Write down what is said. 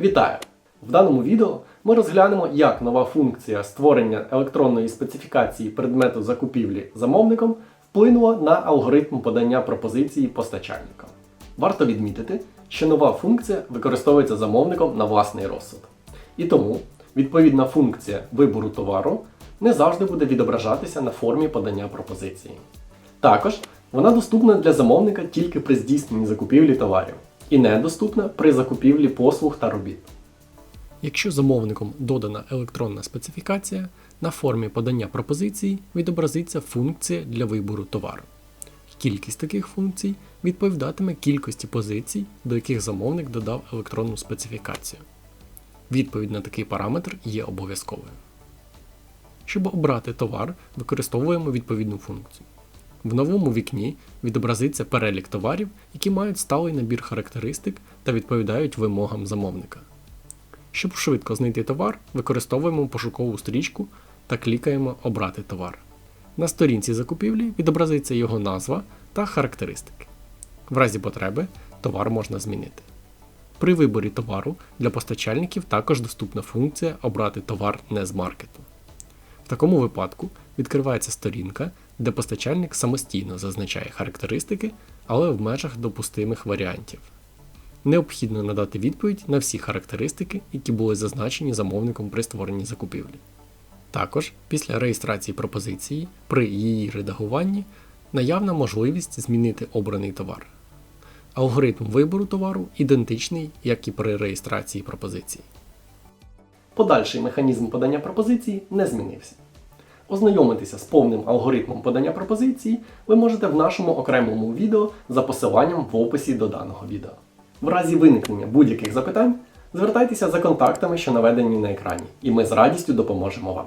Вітаю! В даному відео ми розглянемо, як нова функція створення електронної специфікації предмету закупівлі замовником вплинула на алгоритм подання пропозиції постачальникам. Варто відмітити, що нова функція використовується замовником на власний розсуд. І тому відповідна функція вибору товару не завжди буде відображатися на формі подання пропозиції. Також вона доступна для замовника тільки при здійсненні закупівлі товарів і недоступна при закупівлі послуг та робіт. Якщо замовником додана електронна специфікація, на формі подання пропозиції відобразиться функція для вибору товару. Кількість таких функцій відповідатиме кількості позицій, до яких замовник додав електронну специфікацію. Відповідь на такий параметр є обов'язковою. Щоб обрати товар, використовуємо відповідну функцію. В новому вікні відобразиться перелік товарів, які мають сталий набір характеристик та відповідають вимогам замовника. Щоб швидко знайти товар, використовуємо пошукову стрічку та клікаємо Обрати товар. На сторінці закупівлі відобразиться його назва та характеристики. В разі потреби товар можна змінити. При виборі товару для постачальників також доступна функція Обрати товар не з маркету. В такому випадку відкривається сторінка, де постачальник самостійно зазначає характеристики, але в межах допустимих варіантів. Необхідно надати відповідь на всі характеристики, які були зазначені замовником при створенні закупівлі. Також після реєстрації пропозиції при її редагуванні наявна можливість змінити обраний товар. Алгоритм вибору товару ідентичний, як і при реєстрації пропозиції. Подальший механізм подання пропозиції не змінився. Ознайомитися з повним алгоритмом подання пропозиції ви можете в нашому окремому відео за посиланням в описі до даного відео. В разі виникнення будь-яких запитань звертайтеся за контактами, що наведені на екрані, і ми з радістю допоможемо вам.